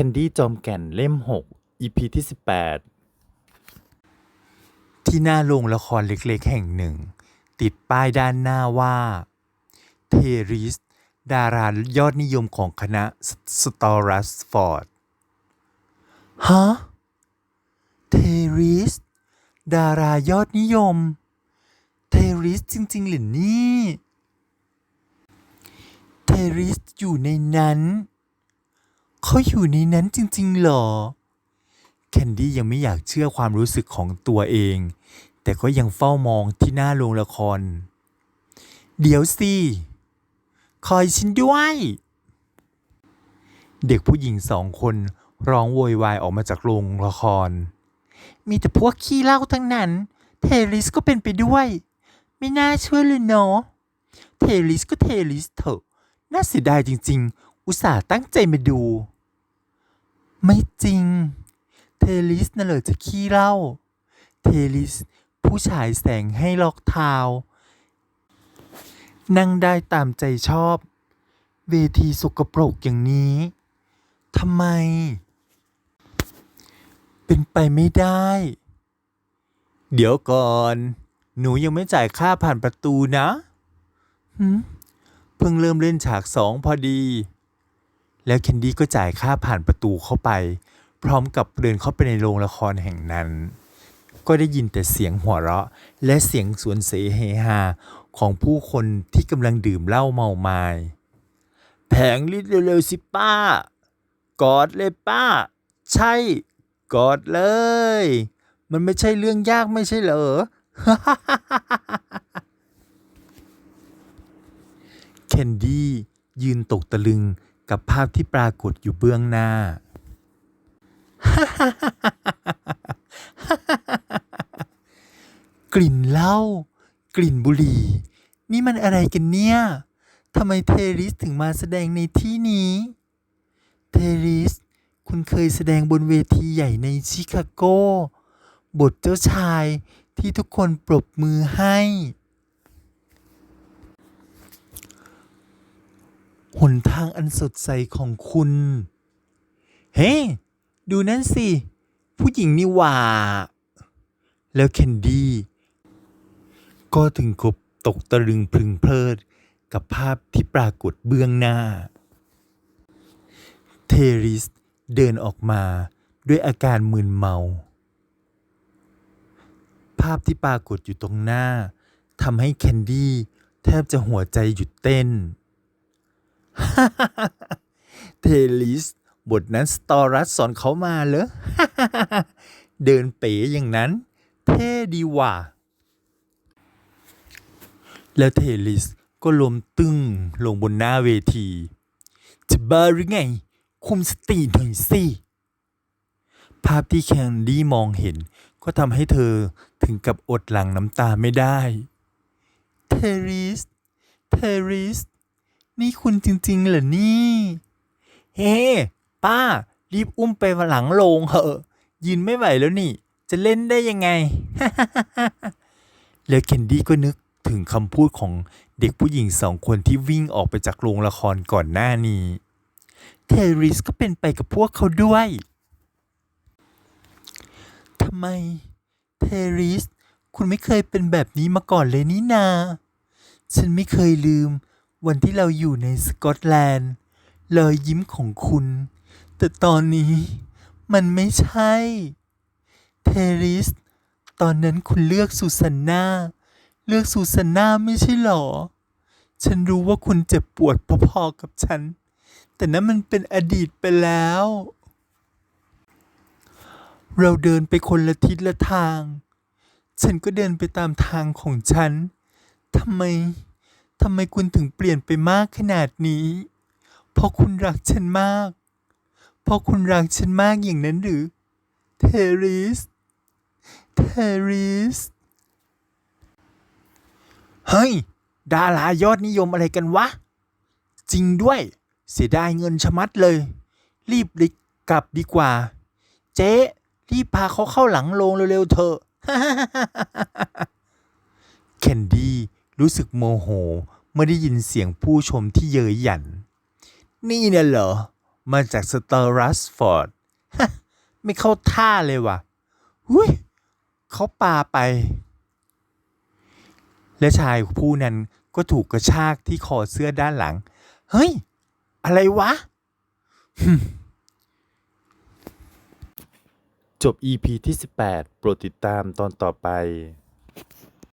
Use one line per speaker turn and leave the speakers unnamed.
คนดี้จอมแก่นเล่ม 6 EP ที่
ที่หน้าโรงละครเล็กๆ แห่งหนึ่ง ติดป้ายด้านหน้าว่า เทริส ดารายอดนิยมของคณะสตอรัสฟอร์ด ฮะ เทริส ดารายอดนิยม เทริสจริงๆหรือนี่ เทริสอยู่ในนั้น เขาอยู่ในนั้นจริงๆหรอ แคนดี้ยังไม่อยากเชื่อความรู้สึกของตัวเอง แต่ก็ยังเฝ้ามองที่หน้าโรงละคร เดี๋ยวสิ คอยฉันด้วย เด็กผู้หญิงสองคนร้องโวยวายออกมาจากโรงละคร มีแต่พวกขี้เล้าทั้งนั้น เทริสก็เป็นไปด้วย ไม่น่าเชื่อเลยเนาะ เทริสก็เทริสเถอะ น่าเสียดายจริง ๆ อุตส่าห์ตั้งใจมาดู ไม่จริง เทลิสน่ะเหรอจะขี้เล้าเทลิส ผู้ชายแสงให้ล็อกเท้านั่งได้ตามใจชอบ เวทีสกปรกอย่างนี้ทำไม เป็นไปไม่ได้ เดี๋ยวก่อน หนูยังไม่จ่ายค่าผ่านประตูนะเพิ่งเริ่มเล่นฉากสองพอดี แล้วเคนดี้ก็จ่ายค่าผ่านประตูเข้าไป พร้อมกับเดินเข้าไปในโรงละครแห่งนั้น ก็ได้ยินแต่เสียงหัวเราะ และเสียงสวนเสเฮฮาของผู้คนที่กำลังดื่มเหล้าเมามาย แผงลิดเร็วๆสิป้า กอดเลยป้า ใช่ กอดเลย มันไม่ใช่เรื่องยากไม่ใช่เหรอเคนดี้ยืนตกตะลึง กับภาพที่ปรากฏอยู่เบื้องหน้า กลิ่นเหล้ากลิ่นบุหรี่ นี่มันอะไรกันเนี่ยทำไมเทริสถึงมาแสดงในที่นี้ เทริส คุณเคยแสดงบนเวทีใหญ่ในชิคาโก บทเจ้าชายที่ทุกคนปรบมือให้ หนทางอันสดใสของคุณ เฮ้ ดูนั่นสิ ผู้หญิงนี่หว่า แล้วเคนดี้ก็ถึงกับตกตะลึงพึงเพลิด กับภาพที่ปรากฏเบื้องหน้า เทริสเดินออกมาด้วยอาการมึนเมา ภาพที่ปรากฏอยู่ตรงหน้าทำให้แคนดี้แทบจะหัวใจหยุดเต้น เทลิส บทนั้นสตอรัสสอนเขามาเหรอ เดินเป๋อย่างนั้น เท่ดีว่ะ แล้วเทลิสก็ล้มตึ้งลงบนหน้าเวทีจะบ้าหรือไง คุมสติหน่อยสิ ภาพที่แคนดี้มองเห็น ก็ทำให้เธอถึงกับอดหลั่งน้ำตาไม่ได้ เทริส เทริส นี่คุณจริงๆเหรอนี่ เฮ้ ป้า รีบอุ้มไปหลังโรงเหอะยืนไม่ไหวแล้วนี่ จะเล่นได้ยังไง แล้วเคนดี้ก็นึกถึงคำพูดของเด็กผู้หญิงสองคนที่วิ่งออกไปจากโรงละครก่อนหน้านี้ เทริสก็เป็นไปกับพวกเขาด้วยทำไม เทริส คุณไม่เคยเป็นแบบนี้มาก่อนเลยนี่นา ฉันไม่เคยลืม วันที่เราอยู่ในสกอตแลนด์รอยยิ้มของคุณ แต่ตอนนี้มันไม่ใช่ เทริส ตอนนั้นคุณเลือกซูซานนาเลือกซูซานนาไม่ใช่หรอ ฉันรู้ว่าคุณเจ็บปวดพอๆกับฉัน แต่นั้นมันเป็นอดีตไปแล้ว เราเดินไปคนละทิศละทาง ฉันก็เดินไปตามทางของฉันทำไม ทำไมคุณถึงเปลี่ยนไปมากขนาดนี้ เพราะคุณรักฉันมาก เพราะคุณรักฉันมากอย่างนั้นหรือ เทริส เทริส เฮ้ย ดารายอดนิยมอะไรกันวะ จริงด้วย เสียดายเงินชะมัดเลย รีบลิกกลับดีกว่า เจ๊รีบพาเขาเข้าหลังโรงเร็วๆเถอะเคนดี้ รู้สึกโมโหเมื่อได้ยินเสียงผู้ชมที่เย้ยหยัน นี่เนี่ยเหรอ มาจากสเตอร์รัสฟอร์ดไม่เข้าท่าเลยว่ะหุยเขาปาไป และชายผู้นั้นก็ถูกกระชากที่คอเสื้อด้านหลัง เฮ้ย อะไรวะ
จบ EP ที่ 18 โปรดติดตามตอนต่อไป